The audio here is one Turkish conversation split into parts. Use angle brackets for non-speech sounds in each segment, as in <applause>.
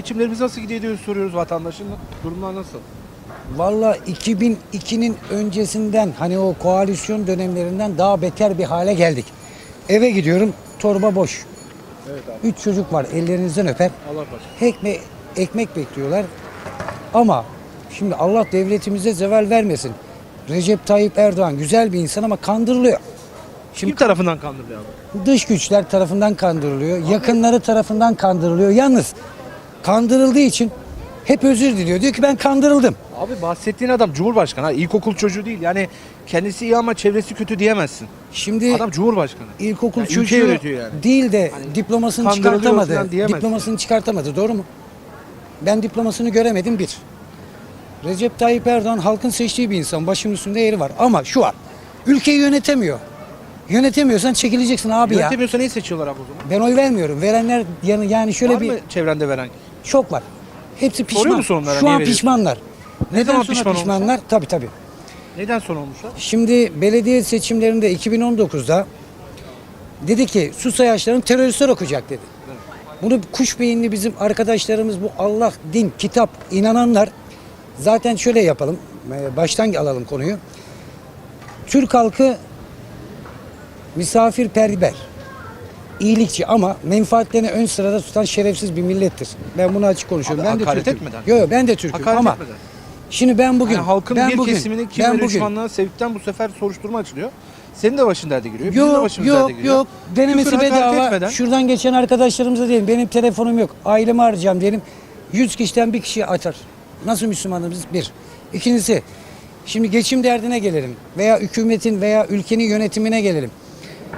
geçimlerimiz nasıl gidiyor diye soruyoruz vatandaşın. Durumlar nasıl? Valla 2002'nin öncesinden hani o koalisyon dönemlerinden daha beter bir hale geldik. Eve gidiyorum torba boş. Evet abi. Üç çocuk var ellerinizden öper. Allah başlasın. Ekmek, ekmek bekliyorlar. Ama şimdi Allah devletimize zeval vermesin. Recep Tayyip Erdoğan güzel bir insan ama kandırılıyor. Şimdi Kim tarafından kandırılıyor abi? dış güçler tarafından kandırılıyor. Yakınları tarafından kandırılıyor. Yalnız kandırıldığı için hep özür diliyor. Diyor ki ben kandırıldım. Abi bahsettiğin adam Cumhurbaşkanı. ha, İlkokul çocuğu değil. Yani kendisi iyi ama çevresi kötü diyemezsin. Şimdi Adam Cumhurbaşkanı. ilkokul Yani çocuğu yani. değil de Hani diplomasını çıkartamadı. Diplomasını çıkartamadı. Doğru mu? Ben diplomasını göremedim bir. Recep Tayyip Erdoğan halkın seçtiği bir insan. Başının üstünde yeri var. Ama şu var. Ülkeyi yönetemiyor. Yönetemiyorsan çekileceksin abi ya. Yönetemiyorsa neyi seçiyorlar abi o zaman? Ben oy vermiyorum. Verenler yani, yani şöyle Var bir mı çevrende veren? Çok var. Hepsi Soruyor pişman. musun onlara Şu niye an veriyorsun? pişmanlar. Neden zaman sonra pişman pişmanlar? Tabii tabii. Neden son olmuşlar? Şimdi belediye seçimlerinde 2019'da dedi ki su sayaçlarını teröristler okuyacak dedi. Bunu kuş beyinli bizim arkadaşlarımız bu Allah, din, kitap inananlar zaten şöyle yapalım. e, Baştan alalım konuyu. Türk halkı misafirperver, iyilikçi ama menfaatlerini ön sırada tutan şerefsiz bir millettir. Ben bunu açık konuşuyorum. Abi ben de Türk'üm. etmeden. Yok yok ben de Türk'üm Hakaret ama etmeden. şimdi ben bugün Yani halkın ben bir bugün, kesiminin kim ben düşmanlığa sevkten bu sefer soruşturma açılıyor. Senin de başın derde giriyor. bizim de Yok başımız yok derde giriyor. yok denemesi Küfür, hakaret bedava. etmeden- Şuradan geçen arkadaşlarımıza diyelim benim telefonum yok. Ailemi arayacağım diyelim. 100 kişiden bir kişi atar. Nasıl Müslümanız bir. İkincisi şimdi geçim derdine gelelim veya hükümetin veya ülkenin yönetimine gelelim.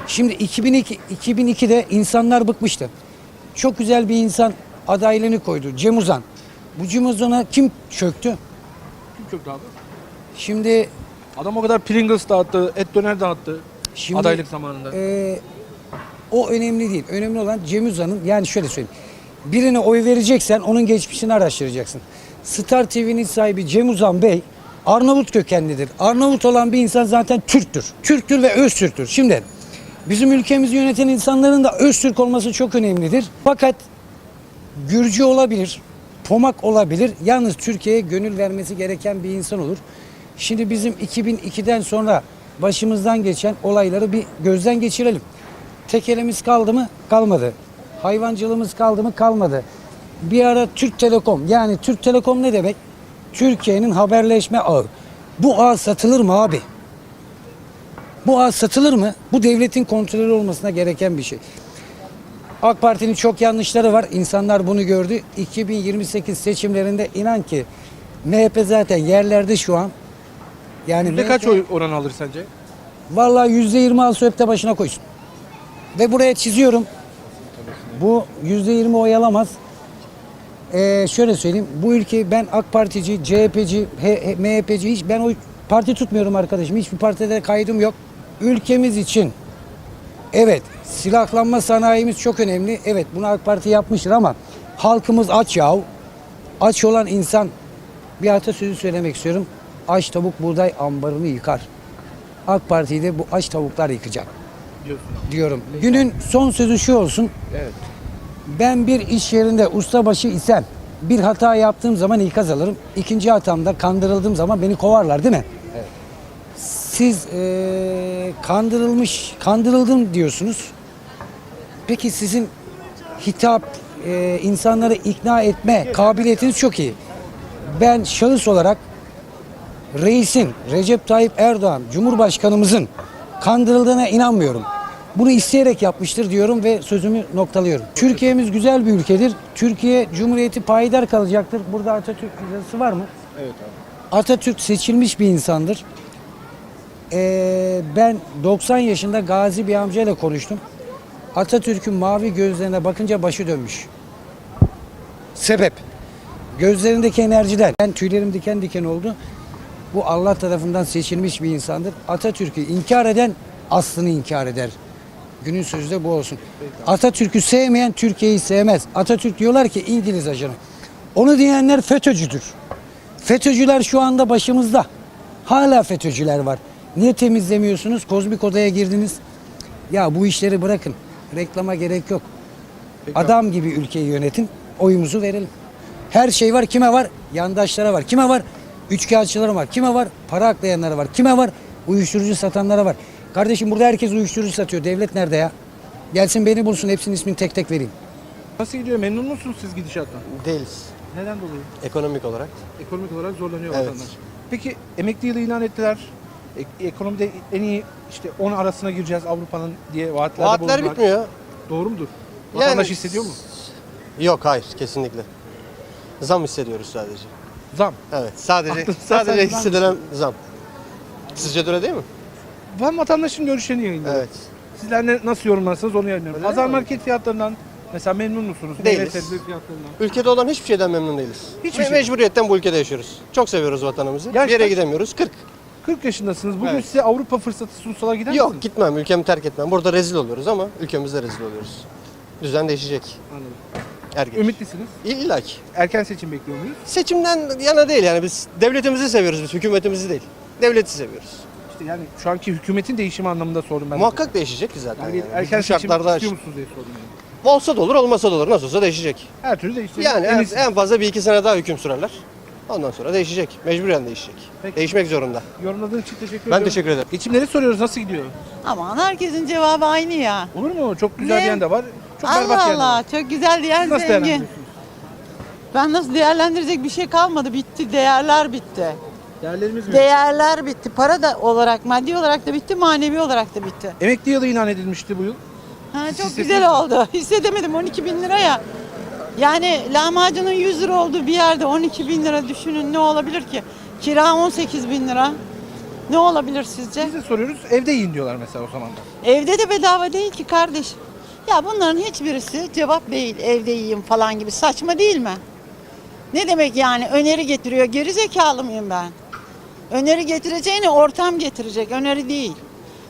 Şimdi 2002 2002'de insanlar bıkmıştı. Çok güzel bir insan adaylığını koydu. Cem Uzan. Bu Cem Uzan'a kim çöktü? Kim köklü abi? Şimdi Adam o kadar Pringles dağıttı, et döner dağıttı Şimdi, adaylık zamanında. Ee, o önemli değil. Önemli olan Cem Uzan'ın yani şöyle söyleyeyim. Birine oy vereceksen onun geçmişini araştıracaksın. Star TV'nin sahibi Cem Uzan Bey Arnavut kökenlidir. Arnavut olan bir insan zaten Türktür. Türktür ve Öztürk'tür. Şimdi bizim ülkemizi yöneten insanların da Öztürk olması çok önemlidir. Fakat Gürcü olabilir, Pomak olabilir. Yalnız Türkiye'ye gönül vermesi gereken bir insan olur. Şimdi bizim 2002'den sonra başımızdan geçen olayları bir gözden geçirelim. Tekelimiz kaldı mı? Kalmadı. Hayvancılığımız kaldı mı? Kalmadı. Bir ara Türk Telekom yani Türk Telekom ne demek? Türkiye'nin haberleşme ağı. Bu ağ satılır mı abi? Bu ağ satılır mı? Bu devletin kontrolü olmasına gereken bir şey. AK Parti'nin çok yanlışları var. İnsanlar bunu gördü. 2028 seçimlerinde inan ki MHP zaten yerlerde şu an. Yani MHP kaç oy oran alır sence? Vallahi yüzde yirmi alsa öpte başına koysun. Ve buraya çiziyorum. Bu yüzde yirmi oy alamaz. Ee, şöyle söyleyeyim. Bu ülke ben AK Partici, CHP'ci, MHP'ci hiç ben oy parti tutmuyorum arkadaşım. Hiçbir partide kaydım yok. Ülkemiz için evet silahlanma sanayimiz çok önemli. Evet bunu AK Parti yapmıştır ama halkımız aç yahu. Aç olan insan bir atasözü söylemek istiyorum. Aç tavuk buğday ambarını yıkar. AK Parti'yi de bu aç tavuklar yıkacak Diyorsun. diyorum. Günün son sözü şu olsun. Evet. Ben bir iş yerinde ustabaşı isem bir hata yaptığım zaman ikaz alırım. İkinci hatamda kandırıldığım zaman beni kovarlar değil mi? Siz eee, kandırılmış, kandırıldım diyorsunuz. Peki sizin hitap, eee, insanları ikna etme kabiliyetiniz çok iyi. Ben şahıs olarak reisin Recep Tayyip Erdoğan Cumhurbaşkanımızın kandırıldığına inanmıyorum. Bunu isteyerek yapmıştır diyorum ve sözümü noktalıyorum. Türkiye'miz güzel bir ülkedir. Türkiye Cumhuriyeti payidar kalacaktır. Burada Atatürk yazısı var mı? Evet abi. Atatürk seçilmiş bir insandır. Ee, ben 90 yaşında gazi bir amcayla konuştum. Atatürk'ün mavi gözlerine bakınca başı dönmüş. Sebep? Gözlerindeki enerjiden. Ben tüylerim diken diken oldu. Bu Allah tarafından seçilmiş bir insandır. Atatürk'ü inkar eden aslını inkar eder. Günün sözü de bu olsun. Atatürk'ü sevmeyen Türkiye'yi sevmez. Atatürk diyorlar ki İngiliz ajanı. Onu diyenler FETÖ'cüdür. FETÖ'cüler şu anda başımızda. Hala FETÖ'cüler var. Niye temizlemiyorsunuz? Kozmik odaya girdiniz. Ya bu işleri bırakın. Reklama gerek yok. Peki Adam gibi ülkeyi yönetin. Oyumuzu verelim. Her şey var. Kime var? Yandaşlara var. Kime var? Üçkağıtçılara var. Kime var? Para aklayanlara var. Kime var? Uyuşturucu satanlara var. Kardeşim burada herkes uyuşturucu satıyor. Devlet nerede ya? Gelsin beni bulsun. Hepsinin ismini tek tek vereyim. Nasıl gidiyor? Memnun musunuz siz gidişattan? Değiliz. Neden dolayı? Ekonomik olarak. Ekonomik olarak zorlanıyor Evet. vatandaş. Peki emekli yılı ilan ettiler. Ekonomide en iyi işte 10 arasına gireceğiz Avrupa'nın diye vaatlerde Vaatler bitmiyor. Doğru mudur? Vatandaş hissediyor mu? Yok hayır kesinlikle. Zam hissediyoruz sadece. Zam. Evet sadece Aklınızda sadece hissedilen zam. Sizce de öyle değil mi? Ben vatandaşın görüşlerini yayınlıyorum. Evet. Sizler ne, nasıl yorumlarsanız onu yayınlıyorum. Öyle Pazar mi? market fiyatlarından mesela memnun musunuz? Değiliz. Meyve sebze fiyatlarından. Ülkede olan hiçbir şeyden memnun değiliz. Hiçbir Me- şey. Mecburiyetten bu ülkede yaşıyoruz. Çok seviyoruz vatanımızı. Bir yere gidemiyoruz. 40. 40 yaşındasınız. Bugün Evet. size Avrupa fırsatı sunsalar gider Yok misiniz? gitmem. Ülkemi terk etmem. Burada rezil oluyoruz ama ülkemizde rezil oluyoruz. Düzen değişecek. Anladım. Er geç. Ümitlisiniz. İlla ki. Erken seçim bekliyor muyuz? Seçimden yana değil yani biz devletimizi seviyoruz biz hükümetimizi değil. Devleti seviyoruz. İşte yani şu anki hükümetin değişimi anlamında sordum ben. Muhakkak değişecek ki zaten. Yani Yani. erken Bu seçim şartlarda istiyor musunuz diye sordum. Yani. olsa da olur olmasa da olur. Nasıl olsa değişecek. Her türlü değişecek. Yani en, en fazla bir iki sene daha hüküm sürerler. Ondan sonra değişecek. Mecburen değişecek. Peki. Değişmek zorunda. Yorumladığın için teşekkür Ben ediyorum. teşekkür ederim. Geçimleri soruyoruz nasıl gidiyor? Aman herkesin cevabı aynı ya. Olur mu? Çok güzel Ne? diyen de var. Çok berbat Allah diyen de Allah var. çok güzel diyen nasıl zengin. değerlendiriyorsunuz? Ben nasıl değerlendirecek bir şey kalmadı. Bitti. Değerler bitti. Değerlerimiz mi? Değerler bitti. Para da olarak, maddi olarak da bitti, manevi olarak da bitti. Emekli yılı ilan edilmişti bu yıl. Ha, çok güzel musunuz? oldu. <laughs> Hissedemedim 12 bin lira ya. Yani lahmacunun 100 lira olduğu bir yerde 12 bin lira düşünün ne olabilir ki? Kira 18 bin lira. Ne olabilir sizce? Biz de soruyoruz evde yiyin diyorlar mesela o zaman da. Evde de bedava değil ki kardeş. Ya bunların hiçbirisi cevap değil. Evde yiyeyim falan gibi. Saçma değil mi? Ne demek yani öneri getiriyor. Geri zekalı mıyım ben? Öneri getireceğine ortam getirecek. Öneri değil.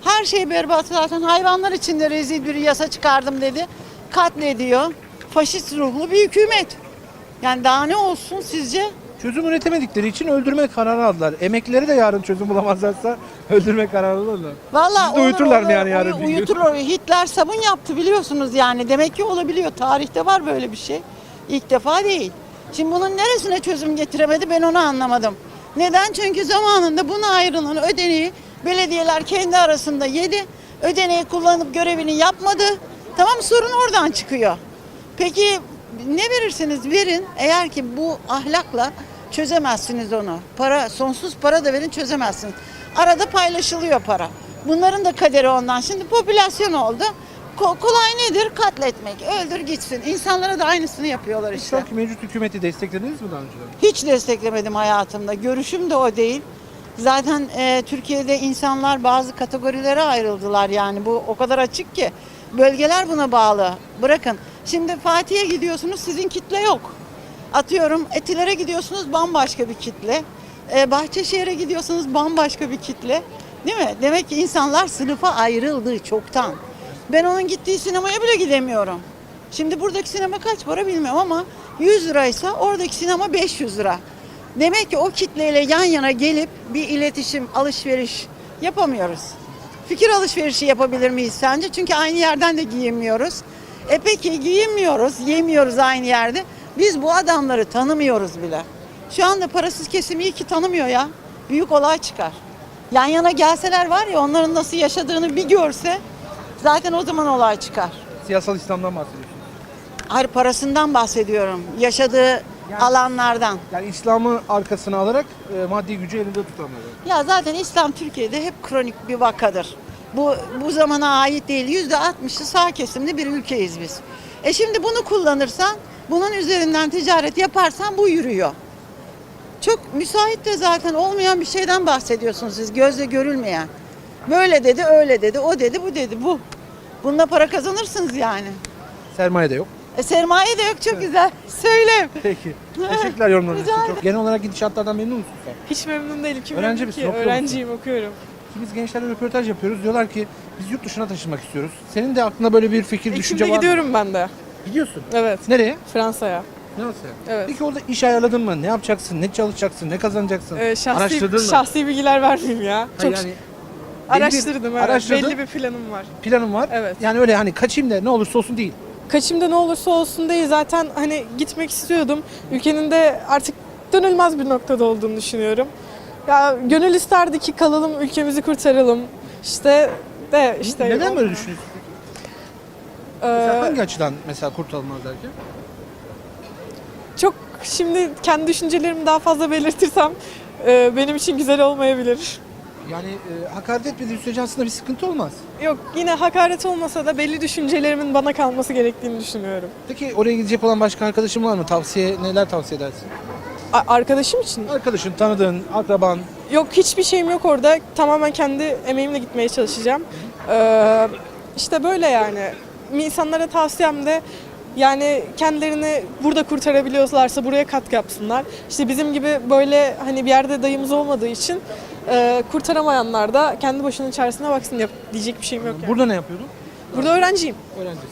Her şey berbat zaten. Hayvanlar için de rezil bir yasa çıkardım dedi. Katlediyor. Faşist ruhlu bir hükümet. Yani daha ne olsun sizce? Çözüm üretemedikleri için öldürme kararı aldılar. Emeklileri de yarın çözüm bulamazlarsa <laughs> öldürme kararı alırlar. Vallahi Siz de uyuturlar mı yani yarın? Uyuturlar. Hitler sabun yaptı biliyorsunuz yani. Demek ki olabiliyor. Tarihte var böyle bir şey. İlk defa değil. Şimdi bunun neresine çözüm getiremedi ben onu anlamadım. Neden? Çünkü zamanında buna ayrılan ödeneği belediyeler kendi arasında yedi. Ödeneği kullanıp görevini yapmadı. Tamam sorun oradan çıkıyor. Peki ne verirsiniz verin. Eğer ki bu ahlakla çözemezsiniz onu. Para sonsuz para da verin çözemezsiniz. Arada paylaşılıyor para. Bunların da kaderi ondan. Şimdi popülasyon oldu. Ko- kolay nedir? Katletmek. Öldür gitsin. İnsanlara da aynısını yapıyorlar işte. anki mevcut hükümeti desteklediniz mi daha önceden? Hiç desteklemedim hayatımda. Görüşüm de o değil. Zaten e, Türkiye'de insanlar bazı kategorilere ayrıldılar yani bu o kadar açık ki. Bölgeler buna bağlı. Bırakın. Şimdi Fatih'e gidiyorsunuz sizin kitle yok. Atıyorum Etiler'e gidiyorsunuz bambaşka bir kitle. E, Bahçeşehir'e gidiyorsunuz bambaşka bir kitle. Değil mi? Demek ki insanlar sınıfa ayrıldı çoktan. Ben onun gittiği sinemaya bile gidemiyorum. Şimdi buradaki sinema kaç para bilmiyorum ama 100 liraysa oradaki sinema 500 lira. Demek ki o kitleyle yan yana gelip bir iletişim, alışveriş yapamıyoruz. Fikir alışverişi yapabilir miyiz sence? Çünkü aynı yerden de giyinmiyoruz. E peki giyinmiyoruz, yemiyoruz aynı yerde. Biz bu adamları tanımıyoruz bile. Şu anda parasız kesim iyi ki tanımıyor ya. Büyük olay çıkar. Yan yana gelseler var ya onların nasıl yaşadığını bir görse zaten o zaman olay çıkar. Siyasal İslam'dan bahsediyorsunuz. Hayır parasından bahsediyorum. Yaşadığı alanlardan. Yani İslam'ı arkasına alarak e, maddi gücü elinde tutanları. Ya zaten İslam Türkiye'de hep kronik bir vakadır. Bu bu zamana ait değil. Yüzde altmışı sağ kesimli bir ülkeyiz biz. E şimdi bunu kullanırsan, bunun üzerinden ticaret yaparsan bu yürüyor. Çok müsait de zaten olmayan bir şeyden bahsediyorsunuz siz. Gözle görülmeyen. Böyle dedi, öyle dedi, o dedi, bu dedi, bu. Bununla para kazanırsınız yani. Sermaye de yok. E sermaye de yok çok güzel. Söyle. Peki. Teşekkürler yorumlarınız için. Çok. Genel olarak gidişatlardan memnun musun sen? Hiç memnun değilim. Kim Öğrenci memnun misin, ki? okuyor musun? Öğrenciyim, okuyorum. Şimdi biz gençlerle röportaj yapıyoruz. Diyorlar ki biz yurt dışına taşınmak istiyoruz. Senin de aklında böyle bir fikir, düşünce Ekim'de var mı? gidiyorum ben de. Gidiyorsun. Evet, Nereye? Fransa'ya. Nasıl? Evet. Peki orada iş ayarladın mı? Ne yapacaksın? Ne çalışacaksın? Ne kazanacaksın? Ee, şahsi, Araştırdın mı? şahsi bilgiler vermeyeyim ya. Ha, Çok yani araştırdım evet. araştırdın. Belli bir planım var. planın var. Evet. Yani öyle hani kaçayım da ne olursa olsun değil. kaçımda ne olursa olsun değil zaten hani gitmek istiyordum. Ülkenin de artık dönülmez bir noktada olduğunu düşünüyorum. Ya gönül isterdi ki kalalım, ülkemizi kurtaralım. İşte de işte Neden böyle düşünüyorsun? Ee, Mesela hangi açıdan mesela kurtulmaz derken? çok şimdi kendi düşüncelerimi daha fazla belirtirsem e, benim için güzel olmayabilir. Yani e, hakaret etmediği sürece aslında bir sıkıntı olmaz. Yok yine hakaret olmasa da belli düşüncelerimin bana kalması gerektiğini düşünüyorum. Peki oraya gidecek olan başka arkadaşın var mı? Tavsiye neler tavsiye edersin? A- arkadaşım için Arkadaşın, tanıdığın, akraban. Yok hiçbir şeyim yok orada. Tamamen kendi emeğimle gitmeye çalışacağım. Ee, işte böyle yani. İnsanlara tavsiyem de yani kendilerini burada kurtarabiliyorlarsa buraya katkı yapsınlar. İşte bizim gibi böyle hani bir yerde dayımız olmadığı için e, kurtaramayanlar da kendi başının çaresine baksın yap diyecek bir şeyim yok yani. Burada ne yapıyordun? Burada öğrenciyim. Öğrencisin.